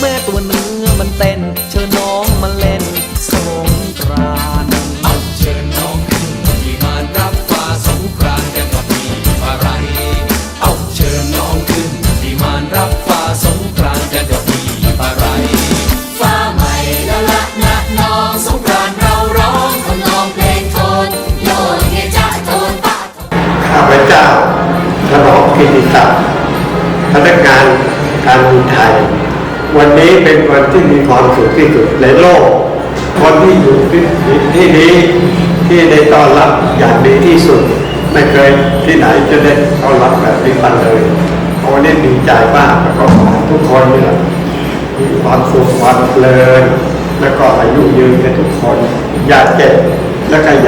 แม่ตัวเนื้อมันเต้น เชิญน้องมาเล่นสงกรานต์เอาเชิญน้องขึ้นที่มานรับฟ้าสงกรานต์กันกับพี่อะไร เอาเชิญน้องขึ้นที่มานรับฟ้าสงกรานต์กันกับพี่อะไร ฟ้าใหม่ละละนะน้องสงกรานต์เราร้องทำนองเพลงโทนโยนเฮจะโทนปะข้าพเจ้าระบอบกิติศักดิ์พนักงานการบินไทย วันนี้เป็นวันที่มีความสุขที่สุดในโลก คนที่อยู่ที่ที่นี้ที่ได้ต้อนรับอย่างดีที่สุด ไม่เคยที่ไหนจะได้ต้อนรับแบบนี้กันเลยวันนี้ดีใจมากแล้วก็ขอทุกคนเนี่ยมีความสุขความเพลินแล้วก็อายุยืนกันทุกคน อย่าเจ็บและก็อย่า